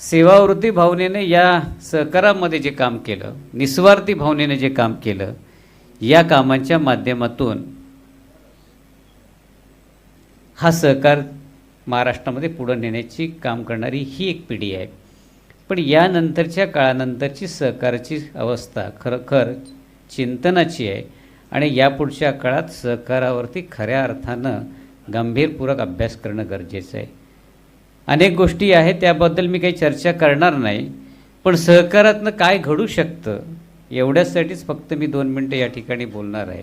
सेवावृत्ती भावनेने या सहकारामध्ये जे काम केलं निस्वार्थी भावनेने जे काम केलं या कामांच्या माध्यमातून हा सहकार महाराष्ट्रामध्ये पुढं नेण्याची काम करणारी ही एक पिढी आहे. पण यानंतरच्या काळानंतरची सहकाराची अवस्था खरोखर चिंतनाची आहे आणि यापुढच्या काळात सहकारावरती खऱ्या अर्थानं गंभीरपूर्वक अभ्यास करणं गरजेचं आहे. अनेक गोष्टी आहेत त्याबद्दल मी काही चर्चा करणार नाही. पण सहकारातनं काय घडू शकतं एवढ्यासाठीच फक्त मी दोन मिनटं या ठिकाणी बोलणार आहे.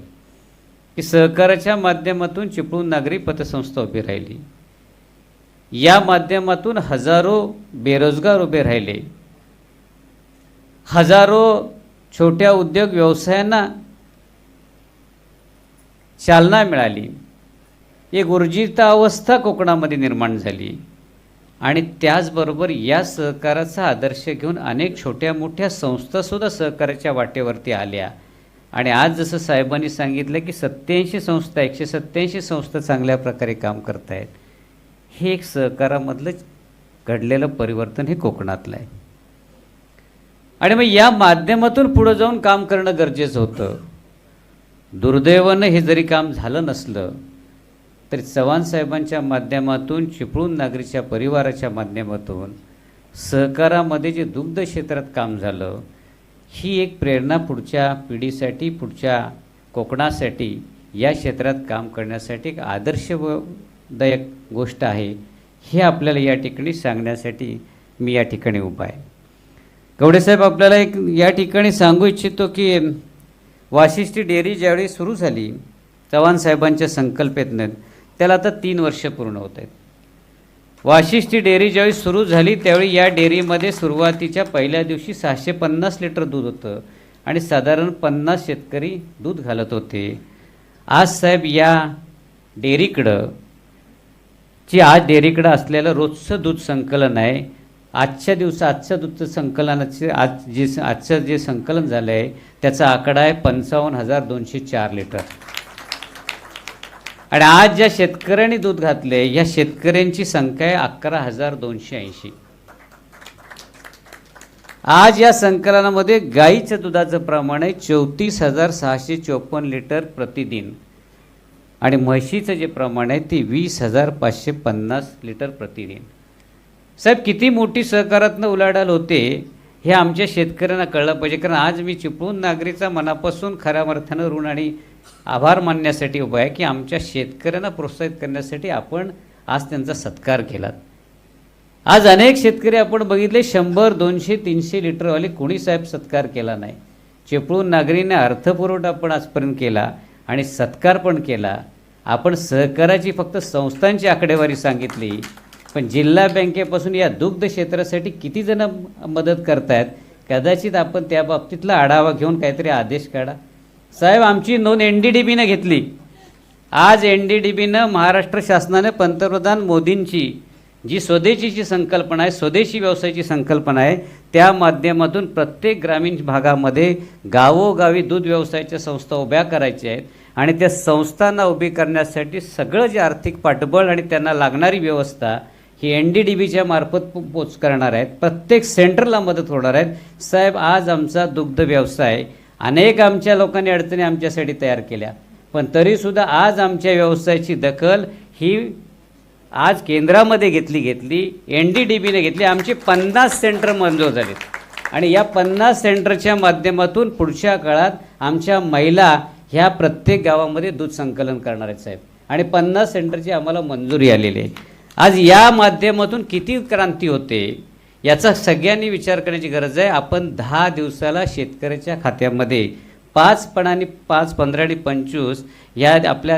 की सहकाराच्या माध्यमातून चिपळूण नागरी पतसंस्था उभी राहिली. या माध्यमातून हजारो बेरोजगार उभे राहिले. हजारो छोट्या उद्योग व्यवसायांना चालना मिळाली. एक ऊर्जिता अवस्था कोकणामध्ये निर्माण झाली. आणि त्याचबरोबर या सहकाराचा आदर्श घेऊन अनेक छोट्या मोठ्या संस्थासुद्धा सहकाराच्या वाटेवरती आल्या. आणि आज जसं साहेबांनी सांगितलं की सत्याऐंशी संस्था एकशे सत्याऐंशी संस्था चांगल्या प्रकारे काम करत आहेत हे एक सहकारामधलं घडलेलं परिवर्तन हे कोकणातलं आहे. आणि मग या माध्यमातून पुढं जाऊन काम करणं गरजेचं होतं. दुर्दैवानं हे जरी काम झालं नसलं तरी चव्हाण साहेबांच्या माध्यमातून चिपळूण नागरीच्या परिवाराच्या माध्यमातून सहकारामध्ये जे दुग्ध क्षेत्रात काम झालं ही एक प्रेरणा पुढच्या पिढीसाठी पुढच्या कोकणासाठी या क्षेत्रात काम करण्यासाठी एक आदर्शदायक गोष्ट आहे हे आपल्याला या ठिकाणी सांगण्यासाठी मी या ठिकाणी उभा आहे. गवडेसाहेब आपल्याला एक या ठिकाणी सांगू इच्छितो की वाशिष्ठी डेअरी ज्यावेळी सुरू झाली चव्हाण साहेबांच्या त्याला आता तीन वर्ष पूर्ण होत आहेत. वाशिष्ठी डेअरी ज्यावेळी सुरू झाली त्यावेळी या डेअरीमध्ये सुरुवातीच्या पहिल्या दिवशी सहाशे पन्नास लिटर दूध होतं आणि साधारण पन्नास शेतकरी दूध घालत होते. आज साहेब या डेअरीकडं जी आज डेअरीकडं असलेलं रोजचं दूध संकलन आहे आजच्या दिवसा आजच्या दूधचं संकलनाचे आज जे आजचं जे संकलन झालं आहे त्याचा आकडा आहे पंचावन्न हजार दोनशे चार लिटर. आणि आज ज्या शेतकऱ्यांनी दूध घातले या शेतकऱ्यांची संख्या आहे अकरा हजार दोनशे ऐंशी. आज या संकलनामध्ये गाईच्या दुधाचं प्रमाण आहे चौतीस हजार सहाशे चोपन्न लिटर प्रतिदिन. आणि म्हशीचं जे प्रमाण आहे ते वीस हजार पाचशे पन्नास लिटर प्रतिदिन. साहेब किती मोठी सहकारातनं उलाढाल होते हे आमच्या शेतकऱ्यांना कळलं पाहिजे. कारण आज मी चिपळूण नागरीचा मनापासून खऱ्या अर्थानं ऋण आणि आभार मानण्यासाठी उभा आहे की आमच्या शेतकऱ्यांना प्रोत्साहित करण्यासाठी आपण आज त्यांचा सत्कार केलात. आज अनेक शेतकरी आपण बघितले शंभर दोनशे तीनशे लिटरवाले कोणी साहेब सत्कार केला नाही. चिपळूण नागरीने अर्थपुरवठा पण आजपर्यंत केला आणि सत्कार पण केला. आपण सहकाराची फक्त संस्थांची आकडेवारी सांगितली पण जिल्हा बँकेपासून या दुग्ध क्षेत्रासाठी किती जण मदत करतायत कदाचित आपण त्या बाबतीतला आढावा घेऊन काहीतरी आदेश काढा. साहेब आमची नोंद एन डी डी बीनं घेतली. आज एन डी डी बीनं महाराष्ट्र शासनाने पंतप्रधान मोदींची जी स्वदेशीची संकल्पना आहे स्वदेशी व्यवसायाची संकल्पना आहे त्या माध्यमातून प्रत्येक ग्रामीण भागामध्ये गावोगावी दूध व्यवसायाच्या संस्था उभ्या करायच्या आहेत आणि त्या संस्थांना उभी करण्यासाठी सगळं जे आर्थिक पाठबळ आणि त्यांना लागणारी व्यवस्था ही एन डी डी बीच्या मार्फत पो- पोच करणार आहेत. प्रत्येक सेंटरला मदत होणार आहेत. साहेब आज आमचा दुग्ध व्यवसाय अनेक आमच्या लोकांनी अडचणी आमच्यासाठी तयार केल्या. पण तरीसुद्धा आज आमच्या व्यवसायाची दखल ही आज केंद्रामध्ये घेतली घेतली एन डी डी बीने घेतली. आमची पन्नास सेंटर मंजूर झालीत. आणि या पन्नास सेंटरच्या माध्यमातून पुढच्या काळात आमच्या महिला ह्या प्रत्येक गावामध्ये दूध संकलन करणार आहेत साहेब. आणि पन्नास सेंटरची आम्हाला मंजुरी आलेली आहे. आज या माध्यमातून किती क्रांती होते? याचा सगळ्यांनी विचार करण्याची गरज आहे. आपण दहा दिवसाला शेतकऱ्याच्या खात्यामध्ये पाच पणाने पाच पंधरा आणि पंचवीस ह्या आपल्या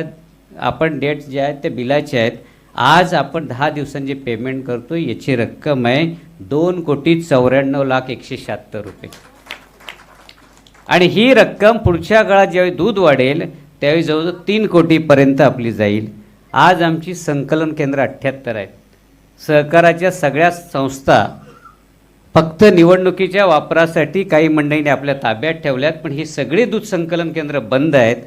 आपण डेट्स ज्या आहेत त्या बिलाच्या आहेत. आज आपण दहा दिवसांचे पेमेंट करतो याची रक्कम आहे दोन कोटी चौऱ्याण्णव लाख एकशे शहात्तर रुपये. आणि ही रक्कम पुढच्या काळात ज्यावेळी दूध वाढेल त्यावेळी जवळजवळ तीन कोटीपर्यंत आपली जाईल. आज आमची संकलन केंद्र अठ्ठ्याहत्तर आहेत. सहकाराच्या सगळ्या संस्था फक्त निवडणुकीच्या वापरासाठी काही मंडळींनी आपल्या ताब्यात ठेवल्यात पण ही सगळी दूध संकलन केंद्र बंद आहेत.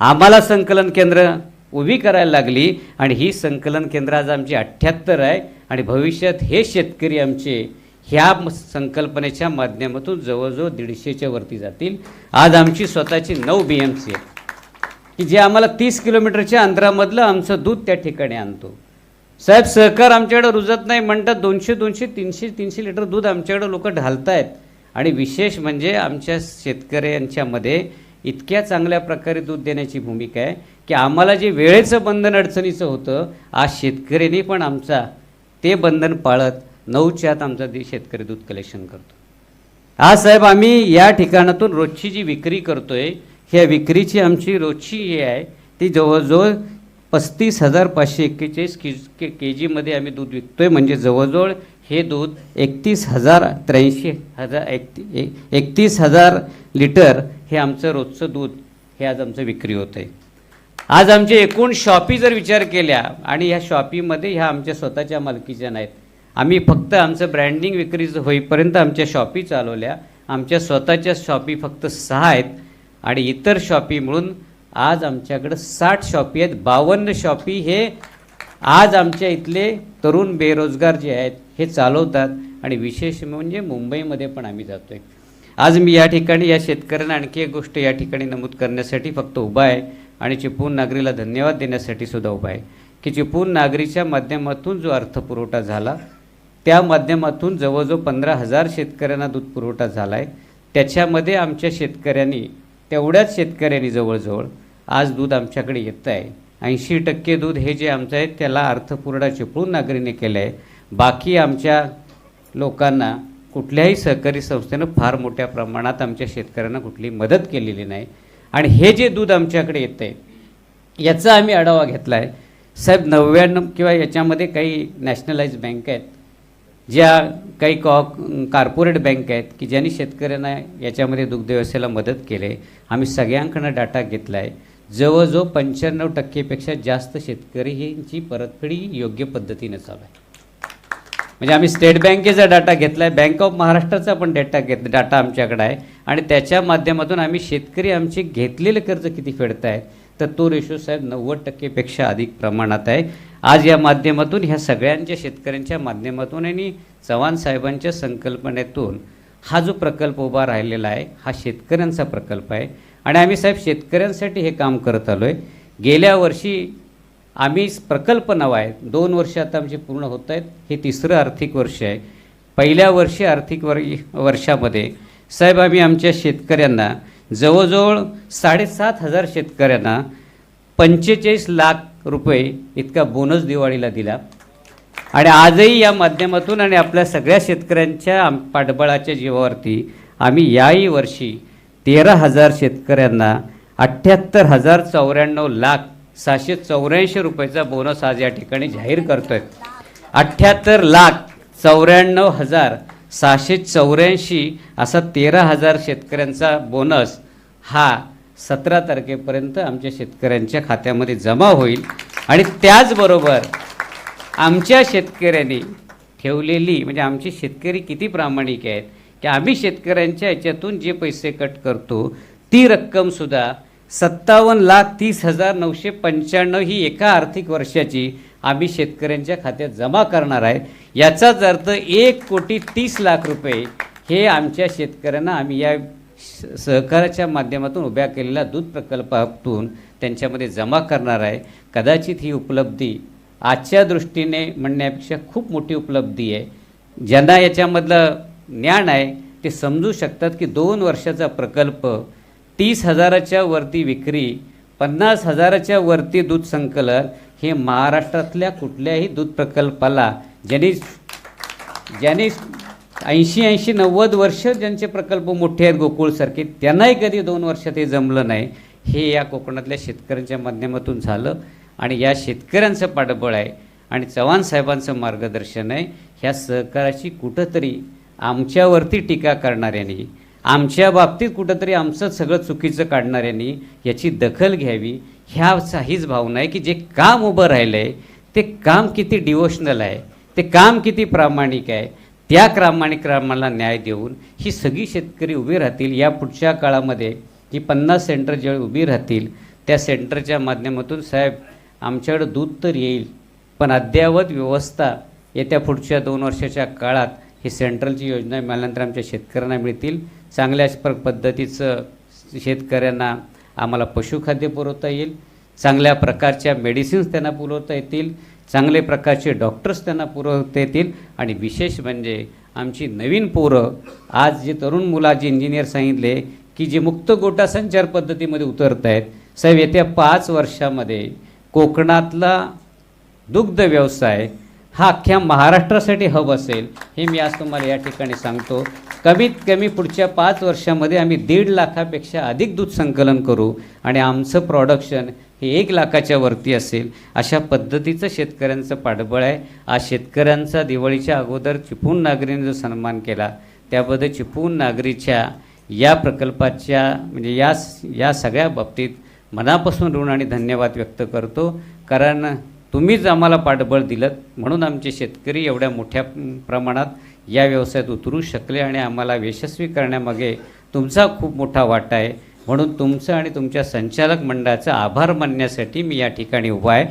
आम्हाला संकलन केंद्र उभी करायला लागली आणि ही संकलन केंद्र आज आमची अठ्ठ्याहत्तर आहे आणि भविष्यात हे शेतकरी आमचे ह्या संकल्पनेच्या माध्यमातून जवळजवळ दीडशेच्या वरती जातील. आज आमची स्वतःची नऊ बी एम सी आहे की जे आम्हाला तीस किलोमीटरच्या अंतरामधलं आमचं दूध त्या ठिकाणी आणतो. साहेब सहकार आमच्याकडे रुजत नाही म्हणतात. दोनशे दोनशे तीनशे तीनशे लिटर दूध आमच्याकडे लोक आहेत आणि विशेष म्हणजे आमच्या शेतकऱ्यांच्यामध्ये इतक्या चांगल्या प्रकारे दूध देण्याची भूमिका आहे की आम्हाला जे वेळेचं बंधन अडचणीचं होतं आज शेतकऱ्यांनी पण आमचा ते बंधन पाळत नऊच्या आत आमचा दे शेतकरी दूध कलेक्शन करतो. आज साहेब आम्ही या ठिकाणातून रोजची जी विक्री करतोय ह्या विक्रीची आमची रोजची हे आहे. ती जवळजवळ पस्तीस हजार पाचशे एक्केचाळीस के के के जीमध्ये आम्ही दूध विकतो आहे म्हणजे जवळजवळ हे दूध एकतीस हजार त्र्याऐंशी हजार एक एकतीस हजार लिटर हे आमचं रोजचं दूध हे आज आमचं विक्री होतं आहे. आज आमचे एकूण शॉपी जर विचार केल्या आणि ह्या शॉपीमध्ये ह्या आमच्या स्वतःच्या मालकीच्या नाहीत. आम्ही फक्त आमचं ब्रँडिंग विक्रीचं होईपर्यंत आमच्या शॉपी चालवल्या. आमच्या स्वतःच्या शॉपी फक्त सहा आहेत आणि इतर शॉपी मिळून आज आमच्याकडं साठ शॉपी आहेत. बावन्न शॉपी हे आज आमच्या इथले तरुण बेरोजगार जे आहेत हे चालवतात. आणि विशेष म्हणजे मुंबईमध्ये पण आम्ही जातो आहे आज मी या ठिकाणी या शेतकऱ्यांना आणखी एक गोष्ट या ठिकाणी नमूद करण्यासाठी फक्त उभा आहे. आणि चिपळूण नागरीला धन्यवाद देण्यासाठी सुद्धा उभा आहे. की चिपळूण नागरीच्या माध्यमातून जो अर्थपुरवठा झाला त्या माध्यमातून जवळजवळ पंधरा हजार शेतकऱ्यांना दूध पुरवठा झाला आहे त्याच्यामध्ये आमच्या शेतकऱ्यांनी तेवढ्याच शेतकऱ्यांनी जवळजवळ आज दूध आमच्याकडे येतं आहे ऐंशी टक्के दूध हे जे आमचं आहे त्याला अर्थपूर्ण चिपळूण नागरीने केलं आहे बाकी आमच्या लोकांना कुठल्याही सहकारी संस्थेनं फार मोठ्या प्रमाणात आमच्या शेतकऱ्यांना कुठली मदत केलेली नाही. आणि हे जे दूध आमच्याकडे येतं आहे याचा आम्ही आढावा घेतला आहे साहेब नव्याण्णव किंवा याच्यामध्ये काही नॅशनलाइज बँक आहेत ज्या काही कॉ कार्पोरेट बँक आहेत की ज्यांनी शेतकऱ्यांना याच्यामध्ये दुग्धव्यवसायाला मदत केली. आहे आम्ही सगळ्यांकडनं डाटा घेतला आहे जवळजवळ पंच्याण्णव टक्केपेक्षा जास्त शेतकरीची परतफेडी योग्य पद्धतीने चालू आहे. म्हणजे आम्ही स्टेट बँकेचा डाटा घेतला आहे बँक ऑफ महाराष्ट्राचा पण डेटा घेत डाटा आमच्याकडे आहे. आणि त्याच्या माध्यमातून आम्ही शेतकरी आमचे घेतलेले कर्ज किती फेडत आहेत तर तो रेशो साहेब नव्वद टक्केपेक्षा अधिक प्रमाणात आहे. आज या माध्यमातून ह्या सगळ्यांच्या शेतकऱ्यांच्या माध्यमातून आणि चव्हाण साहेबांच्या संकल्पनेतून हा जो प्रकल्प उभा राहिलेला आहे हा शेतकऱ्यांचा प्रकल्प आहे. आणि आम्ही साहेब शेतकऱ्यांसाठी हे काम करत आलो आहे गेल्या वर्षी आम्ही प्रकल्प नवा आहे. दोन वर्ष आता आमचे पूर्ण होत आहेत. हे तिसरं आर्थिक वर्ष आहे. पहिल्या वर्षी आर्थिक वर वर्षामध्ये साहेब आम्ही आमच्या शेतकऱ्यांना जवळजवळ साडेसात हजार शेतकऱ्यांना पंचेचाळीस लाख रुपये इतका बोनस दिवाळीला दिला. आणि आजही या माध्यमातून आणि आपल्या सगळ्या शेतकऱ्यांच्या आम- पाठबळाच्या जीवावरती आम्ही याही वर्षी तेरा हजार शेतकऱ्यांना अठ्ठ्याहत्तर हजार चौऱ्याण्णव लाख सहाशे चौऱ्याऐंशी रुपयाचा बोनस आज या ठिकाणी जाहीर करतोय. अठ्ठ्याहत्तर लाख चौऱ्याण्णव हजार सहाशे चौऱ्याऐंशी असा तेरा हजार शेतकऱ्यांचा बोनस हा सतरा तारखेपर्यंत आमच्या शेतकऱ्यांच्या खात्यामध्ये जमा होईल. आणि त्याचबरोबर आमच्या शेतकऱ्यांनी ठेवलेली म्हणजे आमचे शेतकरी किती प्रामाणिक आहेत की आम्ही शेतकऱ्यांच्या याच्यातून जे पैसे कट करतो ती रक्कमसुद्धा सत्तावन्न लाख तीस हजार नऊशे पंच्याण्णव ही एका आर्थिक वर्षाची आम्ही शेतकऱ्यांच्या खात्यात जमा करणार आहे. याचाच अर्थ एक कोटी तीस लाख रुपये हे आमच्या शेतकऱ्यांना आम्ही या सहकाराच्या माध्यमातून उभ्या केलेल्या दूध प्रकल्पातून त्यांच्यामध्ये जमा करणार आहे. कदाचित ही उपलब्धी आजच्या दृष्टीने म्हणण्यापेक्षा खूप मोठी उपलब्धी आहे. ज्यांना याच्यामधलं ज्ञान आहे ते समजू शकतात की दोन वर्षाचा प्रकल्प तीस हजाराच्या वरती विक्री पन्नास हजाराच्या वरती दूध संकलन हे महाराष्ट्रातल्या कुठल्याही दूध प्रकल्पाला ज्यांनी ज्यांनी ऐंशी ऐंशी नव्वद वर्ष ज्यांचे प्रकल्प मोठे आहेत गोकुळसारखे त्यांनाही कधी दोन वर्षात हे जमलं नाही. हे या कोकणातल्या शेतकऱ्यांच्या माध्यमातून झालं आणि या शेतकऱ्यांचं पाठबळ आहे आणि चव्हाण साहेबांचं मार्गदर्शन आहे. ह्या सहकाराची कुठंतरी आमच्यावरती टीका करणाऱ्यांनी आमच्या बाबतीत कुठंतरी आमचं सगळं चुकीचं काढणाऱ्यांनी याची दखल घ्यावी ह्याचा हीच भावना आहे की जे काम उभं राहिलं आहे ते काम किती डिवोशनल आहे ते काम किती प्रामाणिक आहे त्या प्रामाणिक कामाला न्याय देऊन ही सगळी शेतकरी उभी राहतील. या पुढच्या काळामध्ये जी पन्नास सेंटर ज्यावेळी उभी राहतील त्या सेंटरच्या माध्यमातून साहेब आमच्याकडं दूध तर येईल पण अद्ययावत व्यवस्था येत्या पुढच्या दोन वर्षाच्या काळात ही सेंट्रलची योजना मिळाल्यानंतर आमच्या शेतकऱ्यांना मिळतील. चांगल्या प्र पद्धतीचं शेतकऱ्यांना आम्हाला पशुखाद्य पुरवता येईल. चांगल्या प्रकारच्या मेडिसिन्स त्यांना पुरवता येतील. चांगले प्रकारचे डॉक्टर्स त्यांना पुरवता येतील. आणि विशेष म्हणजे आमची नवीन पोरं आज जे तरुण मुलाचे इंजिनियर सांगितले की जे मुक्त गोटा संचार पद्धतीमध्ये उतरत आहेत साहेब येत्या पाच वर्षामध्ये कोकणातला दुग्ध व्यवसाय हा अख्ख्या महाराष्ट्रासाठी हब असेल हे मी आज तुम्हाला या ठिकाणी सांगतो. कमीत कमी पुढच्या पाच वर्षामध्ये आम्ही दीड लाखापेक्षा अधिक दूध संकलन करू आणि आमचं प्रॉडक्शन हे एक लाखाच्या वरती असेल. अशा पद्धतीचं शेतकऱ्यांचं पाठबळ आहे. आज शेतकऱ्यांचा दिवाळीच्या अगोदर चिपळूण नागरीने जो सन्मान केला त्याबद्दल चिपळूण नागरीच्या या प्रकल्पाच्या म्हणजे या या सगळ्या बाबतीत मनापासून ऋण आणि धन्यवाद व्यक्त करतो. कारण तुम्हीच आम्हाला पाठबळ दिलं म्हणून आमचे शेतकरी एवढ्या मोठ्या प्रमाणात या व्यवसायात उतरू शकले आणि आम्हाला यशस्वी करण्यामागे तुमचा खूप मोठा वाटा आहे. म्हणून तुमचं आणि तुमच्या संचालक मंडळाचा आभार मानण्यासाठी मी या ठिकाणी उभा आहे.